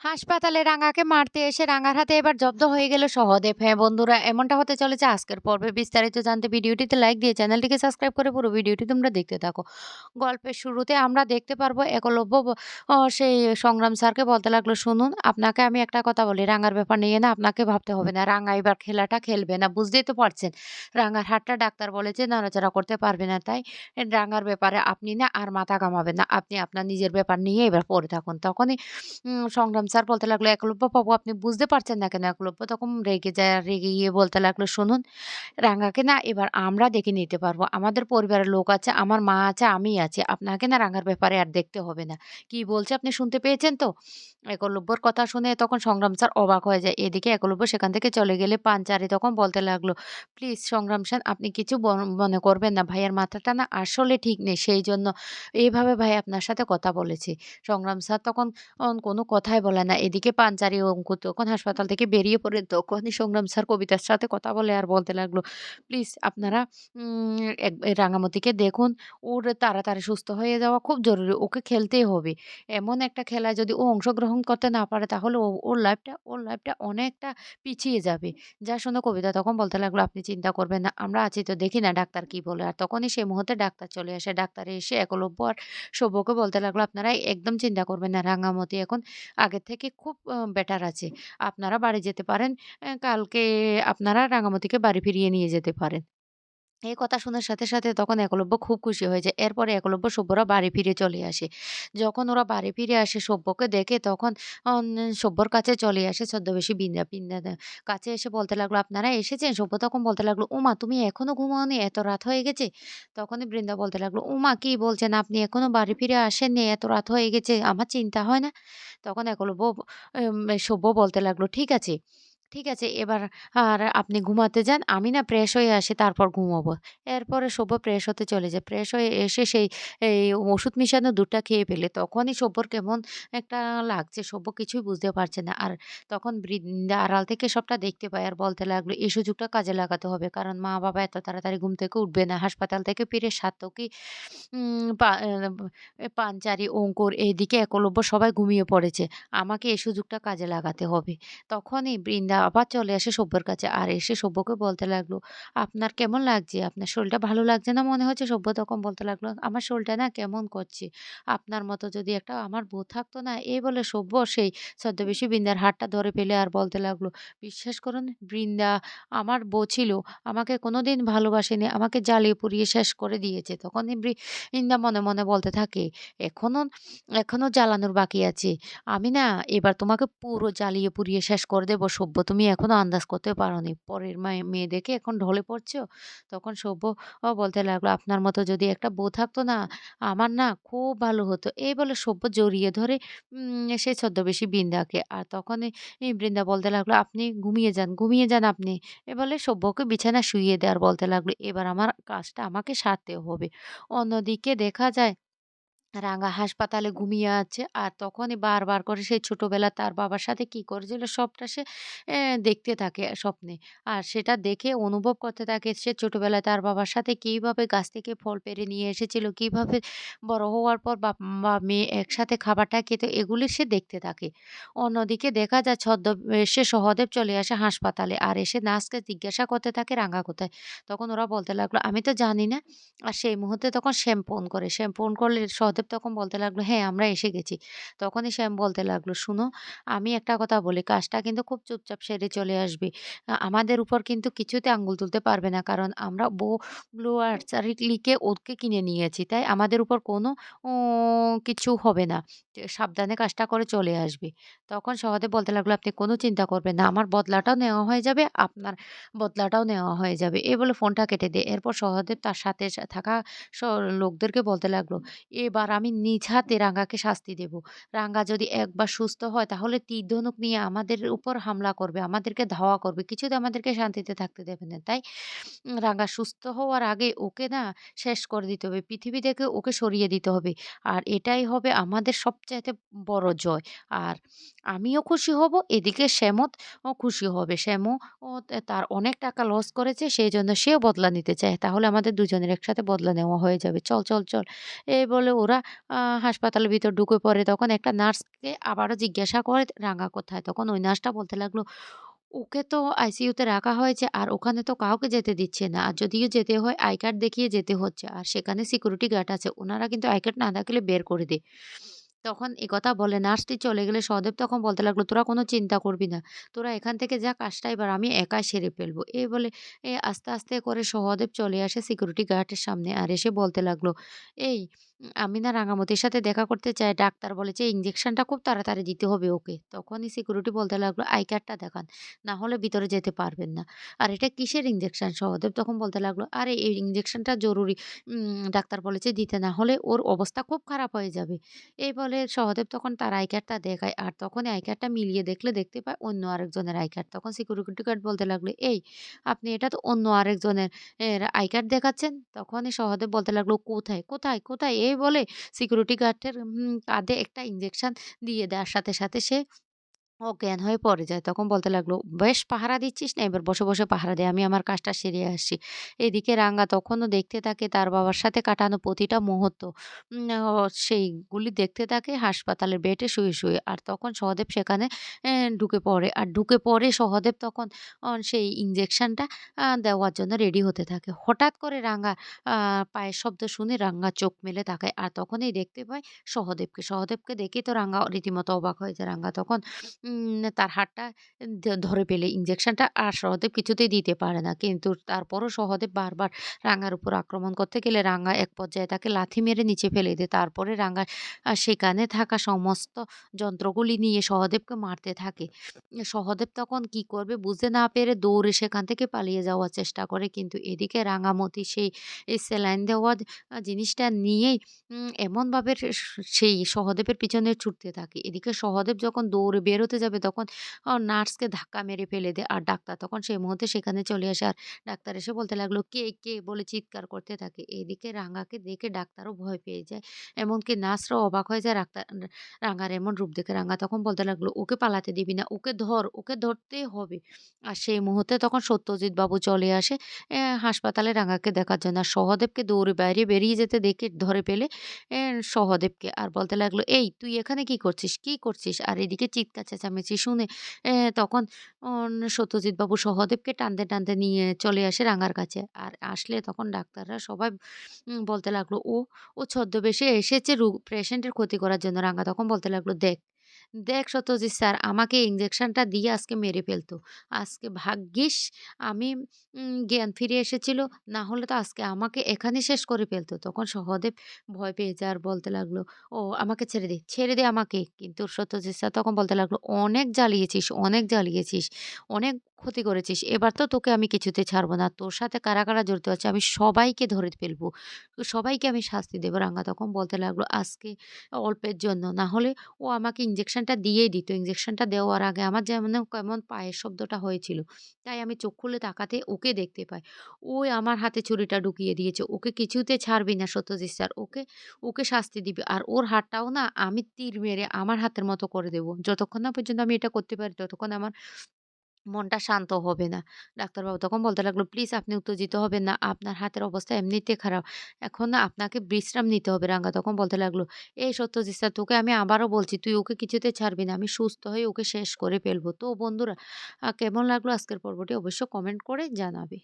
হাসপাতালে রাঙাকে মারতে এসে রাঙার হাতে এবার জব্দ হয়ে গেল সহদেব। হ্যাঁ বন্ধুরা, এমনটা হতে চলেছে আজকের পর্বে। বিস্তারিত জানতে ভিডিওটিতে লাইক দিয়ে চ্যানেলটিকে সাবস্ক্রাইব করে পুরো ভিডিওটি তোমরা দেখতে থাকো। গল্পের শুরুতে আমরা দেখতে পারব একলব্য সেই সংগ্রাম স্যারকে বলতে লাগল, শুনুন, আপনাকে আমি একটা কথা বলি। রাঙার ব্যাপার নিয়ে না আপনাকে ভাবতে হবে না। রাঙা এবার খেলাটা খেলবে না, বুঝতেই তো পারছেন। রাঙার হাতটা ডাক্তার বলেছে, নাড়াচাড়া করতে পারবে না। তাই রাঙার ব্যাপারে আপনি না আর মাথা ঘামাবেন না। আপনি আপনার নিজের ব্যাপার নিয়ে এবার পড়ে থাকুন। তখনই সংগ্রাম স্যার বলতে লাগল, "একলব্য বাবু আপনি বুঝতে পারছেন না কেন?" একলব্য তখন রেগে যায়। রেগে গিয়ে বলতে লাগল, "শুনুন, রাঙাকে না এবার আমরা দেখে নিতে পারব। আমাদের পরিবারের লোক আছে, আমার মা আছে, আমি আছি। আপনাকে না রাঙার ব্যাপারে আর দেখতে হবে না। কি বলছে আপনি শুনতে পেয়েছেন তো?" একলব্যর কথা শুনে তখন সংগ্রাম স্যার অবাক হয়ে যায়। এদিকে একলব্য সেখান থেকে চলে গেলে পাঞ্চারি তখন বলতে লাগল, "প্লিজ সংগ্রাম স্যার আপনি কিছু মনে করবেন না। ভাইয়ার মাথাটা না আসলে ঠিক নেই। সেই জন্য এইভাবে ভাই আপনার সাথে কথা বলেছি।" সংগ্রাম স্যার তখন কোনো কথাই বলে না। এদিকে পাঞ্চারি ও অঙ্কুর তখন হাসপাতাল থেকে বেরিয়ে পড়ে তখনই সংগ্রাম স্যার কবিতার সাথে কথা বলে আর বলতে লাগল, "প্লিজ আপনারা রাঙামতিকে দেখুন। ওর তাড়াতাড়ি সুস্থ হয়ে যাওয়া খুব জরুরি। ওকে খেলতেই হবে। এমন একটা খেলায় যদি ও অংশগ্রহণ করতে না পারে তাহলে ওর লাইফটা ওর লাইফটা অনেকটা পিছিয়ে যাবে।" যা শুনে কবিতা তখন বলতে লাগল, "আপনি চিন্তা করবেন না। আমরা আছি তো দেখি না ডাক্তার কি বলে।" আর তখনই সেই মুহূর্তে ডাক্তার চলে আসে। ডাক্তার এসে একলব্য আর সব্যকে বলতে লাগল, "আপনারা একদম চিন্তা করবেন না। রাঙামতি এখন আগের থেকে খুব বেটার আছে। আপনারা বাড়ি যেতে পারেন। কালকে আপনারা রাঙামাটিকে বাড়ি ফিরিয়ে নিয়ে যেতে পারেন। এই কথা শোনার সাথে, সাথে তখন একলব্য খুব খুশি হয়ে যায়। এরপরে একলব্য সভ্যরা বাড়ি ফিরে চলে আসে। যখন ওরা বাড়ি ফিরে আসে সভ্যকে দেখে তখন অন সব্যর কাছে চলে আসে ছদ্মবেশী বিন্দা। বিন্দা কাছে এসে বলতে লাগল, "আপনারা এসেছেন?" সভ্য তখন বলতে লাগল, উমা তুমি এখনও ঘুমাওনি? এত রাত হয়ে গেছে?" তখনই বৃন্দা বলতে লাগল, উমা কি বলছেন? আপনি এখনও বাড়ি ফিরে আসেননি? এত রাত হয়ে গেছে। আমার চিন্তা হয় না?" তখন একলব্য সভ্য বলতে লাগল, "ঠিক আছে, ঠিক আছে এবার আর আপনি ঘুমাতে যান। আমি না ফ্রেশ হয়ে আসি তারপর ঘুমাবো।" এরপরে সব্য ফ্রেশ হতে চলে যায়। ফ্রেশ হয়ে এসে সেই এই ওষুধ মিশানো দুধটা খেয়ে ফেলে। তখনই সব্যর কেমন একটা লাগছে। সব্য কিছুই বুঝতে পারছে না। আর তখন বৃন্দা আড়াল থেকে সবটা দেখতে পায় আর বলতে লাগল, "এই সুযোগটা কাজে লাগাতে হবে। কারণ মা-বাবা এত তাড়াতাড়ি ঘুম থেকে উঠবে না। হাসপাতাল থেকে ফিরে পা পাঞ্চারি, অঙ্কুর এইদিকে একলব্য সবাই ঘুমিয়ে পড়েছে। আমাকে এই সুযোগটা কাজে লাগাতে হবে। তখনই বৃন্দা আবার চলে আসে সভ্যর কাছে। আর এসে সভ্যকে বলতে লাগল, "আপনার কেমন লাগছে? আপনার শরীরটা ভালো লাগছে না মনে হচ্ছে?" সভ্য তখন বলতে লাগল, "আমার শরীরটা না কেমন করছে। আপনার মতো যদি একটা আমার বউ থাকতো না" এই বলে সভ্য সেই ছদ্মবেশী বৃন্দার হাতটা ধরে ফেলে আর বলতে লাগল, "বিশ্বাস করুন বৃন্দা আমার বউ ছিল। আমাকে কোনোদিন ভালোবাসেনি। আমাকে জ্বালিয়ে পুড়িয়ে শেষ করে দিয়েছে।" তখনই বৃন্দা মনে, মনে বলতে থাকে, "এখনও এখনও জ্বালানোর বাকি আছে। আমি না এবার তোমাকে পুরো জ্বালিয়ে পুড়িয়ে শেষ করে দেবো সব্য। তুমি এখনও আন্দাজ করতে পারোনি। পরের মায়ে দেখে এখন ঢলে পড়ছো?" তখন সভ্য বলতে লাগল, "আপনার মতো যদি একটা বউ থাকতো না, আমার না খুব ভালো হতো।" এই বলে সভ্য জড়িয়ে ধরে সেই ছদ্মবেশী বৃন্দাকে। আর তখনই ই বৃন্দা বলতে লাগল, "আপনি ঘুমিয়ে যান, ঘুমিয়ে যান আপনি।" এ বলে সভ্যকে বিছানায় শুইয়ে দেয় আর বলতে লাগল, "এবার আমার কাজটা আমাকে সারতে হবে।" অন্যদিকে দেখা যায় রাঙা হাসপাতালে ঘুমিয়ে আছে। আর তখনই বারবার করে সেই ছোটবেলা তার বাবার সাথে কি করেছিল সবটা সে দেখতে থাকে স্বপ্নে। আর সেটা দেখে অনুভব করতে থাকে সে ছোটোবেলায় তার বাবার সাথে কীভাবে গাছ থেকে ফল পেড়ে নিয়ে এসেছিল, কীভাবে বড় হওয়ার পর বা মেয়ে একসাথে খাবারটা খেতে এগুলি সে দেখতে থাকে। অন্যদিকে দেখা যায় ছদ্মবেশে সহদেব চলে আসে হাসপাতালে। আর এসে নার্সকে জিজ্ঞাসা করতে থাকে রাঙা কোথায়? তখন ওরা বলতে লাগল, "আমি তো জানি না।" আর সেই মুহূর্তে তখন শ্যাম ফোন করে। শ্যাম ফোন করলে সহদেব তখন বলতে লাগল, "হ্যাঁ, আমরা এসে গেছি।" তখনই শ্যাম বলতে লাগল, "শুনো, আমি একটা কথা বলি, কাজটা কিন্তু খুব চুপচাপ সেরে চলে আসবে। আমাদের উপর কিন্তু কিছুতে আঙ্গুল তুলতে পারবে না। কারণ আমরা বো ব্লু আর্চারি লিগে ওকে কিনে নিয়েছি। তাই আমাদের উপর কোনো কিছু হবে না। সাবধানে কাজটা করে চলে আসবে।" তখন সহদেব বলতে লাগল, "আপনি কোনো চিন্তা করবেন না। আমার বদলাটাও নেওয়া হয়ে যাবে, আপনার বদলাটাও নেওয়া হয়ে যাবে।" এ বলে ফোনটা কেটে দেয়। এরপর সহদেব তার সাথে থাকা লোকদেরকে বলতে লাগল, "এবার আমি নিজ হাতে রাঙ্গাকে শাস্তি দেব। রাঙ্গা যদি একবার সুস্থ হয় তাহলে তীর ধনুক নিয়ে আমাদের উপর হামলা করবে, আমাদেরকে ধাওয়া করবে। কিছুতে আমাদেরকে শান্তিতে থাকতে দেবে না। তাই রাঙ্গা সুস্থ হওয়ার আগে ওকে না শেষ করে দিতে হবে। পৃথিবী থেকে ওকে সরিয়ে দিতে হবে। আর এটাই হবে আমাদের সবচাইতে বড় জয়। আর আমিও খুশি হব, এদিকে শ্যামত ও খুশি হবে। শ্যামও ও তার অনেক টাকা লস করেছে সেই জন্য সেও বদলা নিতে চায়। তাহলে আমাদের দুজনের একসাথে বদলা নেওয়া হয়ে যাবে। চল, চল, চল। এই বলে ওরা হাসপাতালের ভিতর ঢুকে পড়ে তখন একটা নার্সকে আবারও জিজ্ঞাসা করে রাঙা কোথায়? তখন ওই নার্সটা বলতে লাগল, "ওকে তো আইসিইউতে রাখা হয়েছে আর ওখানে তো কাউকে যেতে দিচ্ছে না। আর যদিও যেতে হয় আই কার্ড দেখিয়ে যেতে হচ্ছে। আর সেখানে সিকিউরিটি গার্ড আছে। ওনারা কিন্তু আই কার্ড না দেখালে বের করে দেয়।" তখন একথা বলে নার্সটি চলে গেলে সহদেব তখন বলতে লাগল, "তোরা কোনো চিন্তা করবি না। তোরা এখান থেকে যা কাজটা এবার আমি একাই সেরে ফেলব।" এই বলে এ আস্তে, আস্তে করে সহদেব চলে আসে সিকিউরিটি গার্ডের সামনে আর এসে বলতে লাগল, "এই আমি না রাঙামতির সাথে দেখা করতে চাই। ডাক্তার বলেছে ইঞ্জেকশনটা খুব তাড়াতাড়ি দিতে হবে ওকে।" তখনই সিকিউরিটি বলতে লাগল, "আই কার্ডটা দেখান। না হলে ভিতরে যেতে পারবেন না।" "আর এটা কিসের ইঞ্জেকশন?" সহদেব তখন বলতে লাগল, "আরে এই ইঞ্জেকশনটা জরুরি। ডাক্তার বলেছে দিতে না হলে ওর অবস্থা খুব খারাপ হয়ে যাবে।" এই বলে সহদেব তখন তার আই কার্ডটা দেখায়। আর তখনই আই কার্ডটা মিলিয়ে দেখলে দেখতে পায় অন্য আরেকজনের আই কার্ড। তখন সিকিউরিটি গার্ড বলতে লাগল, "এই আপনি এটা তো অন্য আরেকজনের আই কার্ড দেখাচ্ছেন?" তখনই সহদেব বলতে লাগল, "কোথায়, কোথায়, কোথায়?" এই বলে সিকিউরিটি গার্ডের কাঁধে একটা ইঞ্জেকশন দিয়ে দেওয়ার সাথে, সাথে সে অজ্ঞান হয়ে পড়ে যায়। তখন বলতে লাগল, "বেশ পাহারা দিচ্ছিস না? এবার বসে, বসে পাহারা দে। আমি আমার কাজটা সেরে আসছি।" এদিকে রাঙ্গা তখনও দেখতে থাকে তার বাবার সাথে কাটানো প্রতিটা মুহূর্ত। সেইগুলি দেখতে থাকে হাসপাতালের বেডে শুয়ে, শুয়ে। আর তখন সহদেব সেখানে ঢুকে পড়ে। আর ঢুকে পড়ে সহদেব তখন সেই ইঞ্জেকশনটা দেওয়ার জন্য রেডি হতে থাকে। হঠাৎ করে রাঙ্গা পায়ের শব্দ শুনে রাঙ্গা চোখ মেলে তাকায়। আর তখনই দেখতে পায় সহদেবকে। সহদেবকে দেখেই তো রাঙ্গা রীতিমতো অবাক হয়ে যায়। রাঙ্গা তখন তার হাতটা ধরে ফেলে ইঞ্জেকশনটা আর সহদেব কিছুতেই দিতে পারে না। কিন্তু তারপরও সহদেব বারবার রাঙ্গার উপর আক্রমণ করতে গেলে রাঙ্গা এক পর্যায়ে তাকে লাথি মেরে নিচে ফেলে দেয়। তারপরে রাঙ্গা সেখানে থাকা সমস্ত যন্ত্রগুলি নিয়ে সহদেবকে মারতে থাকে। সহদেব তখন কি করবে বুঝতে না পেরে দৌড়ে সেখান থেকে পালিয়ে যাওয়ার চেষ্টা করে। কিন্তু এদিকে রাঙামতি সেই স্যালাইন দেওয়া জিনিসটা নিয়েই এমনভাবে সেই সহদেবের পিছনে ছুটতে থাকে। এদিকে সহদেব যখন দৌড়ে বের হতে যাবে তখন নার্সকে ধাক্কা মেরে ফেলে দেয়। আর ডাক্তার তখন সেই মুহূর্তে সেখানে চলে আসে। আর ডাক্তার এসে বলতে লাগল, "কে? কে?" বলে চিৎকার করতে থাকে। এদিকে রাঙ্গাকে দেখে ডাক্তারও ভয় পেয়ে যায়। এমনকি নার্সরাও অবাক হয়ে যায় ডাক্তার রাঙ্গার এমন রূপ দেখে। রাঙ্গা তখন বলতে লাগল, "ওকে পালাতে দিবি না। ওকে ধর, ওকে ধরতেই হবে।" আর সেই মুহূর্তে তখন সত্যজিৎ বাবু চলে আসে হাসপাতালে রাঙ্গাকে দেখার জন্য। আর সহদেবকে দৌড়ে বাইরে বেরিয়ে যেতে দেখে ধরে পেলে সহদেবকে। আর বলতে লাগল, "এই তুই এখানে কি করছিস? কি করছিস?" আর এদিকে চিৎকার চেঁচামেচি শুনে তখন সত্যজিৎবাবু সত্যজিৎ বাবু সহদেবকে টানতে, টানতে নিয়ে চলে আসে রাঙ্গার কাছে। আর আসলে তখন ডাক্তাররা সবাই বলতে লাগল, "ও, ও ছদ্মবেশে এসেছে রু পেশেন্টের ক্ষতি করার জন্য।" রাঙ্গা তখন বলতে লাগল, "দেখ, দেখ সত্যজিৎ স্যার আমাকে ইঞ্জেকশনটা দিয়ে আজকে মেরে ফেলতো। আজকে ভাগ্যিস আমি জ্ঞান ফিরে এসেছিল। না হলে তো আজকে আমাকে এখানে শেষ করে ফেলতো।" তখন সহদেব ভয় পেয়ে যায় আর বলতে লাগল, "ও আমাকে ছেড়ে দে, ছেড়ে দে আমাকে।" কিন্তু সত্যজিৎ স্যার তখন বলতে লাগল, "অনেক জ্বালিয়েছিস, অনেক জ্বালিয়েছিস, অনেক ক্ষতি করেছিস। এবার তো তোকে আমি কিছুতে ছাড়বো না। তোর সাথে কারা, কারা জড়িত আছে আমি সবাইকে ধরে ফেলব। সবাইকে আমি শাস্তি দেবো রাঙ্গা তখন বলতে লাগল, "আজকে অল্পের জন্য। না হলে ও আমাকে ইঞ্জেকশনটা দিয়েই দিত। ইঞ্জেকশনটা দেওয়ার আগে আমার যেমন কেমন পায়ের শব্দটা হয়েছিল। তাই আমি চোখ খুলে তাকাতে ওকে দেখতে পাই। ওই আমার হাতে ছুরিটা ঢুকিয়ে দিয়েছে। ওকে কিছুতে ছাড়বি না সত্যজিৎ স্যার। ওকে, ওকে শাস্তি দিবি। আর ওর হাতটাও না আমি তীর মেরে আমার হাতের মতো করে দেবো যতক্ষণ না পর্যন্ত আমি এটা করতে পারি ততক্ষণ আমার মনটা শান্ত হবে না।" ডাক্তারবাবু তখন বলতে লাগল, "প্লিজ আপনি উত্তেজিত হবেন না। আপনার হাতের অবস্থা এমনিতে খারাপ। এখন না আপনাকে বিশ্রাম নিতে হবে।" রাঙ্গা তখন বলতে লাগল, "এই সত্যজিৎ স্যার তোকে আমি আবারও বলছি তুই ওকে কিছুতে ছাড়বি না। আমি সুস্থ হয়ে ওকে শেষ করে ফেলব।" তো বন্ধুরা কেমন লাগল আজকের পর্বটি অবশ্য কমেন্ট করে জানাবে।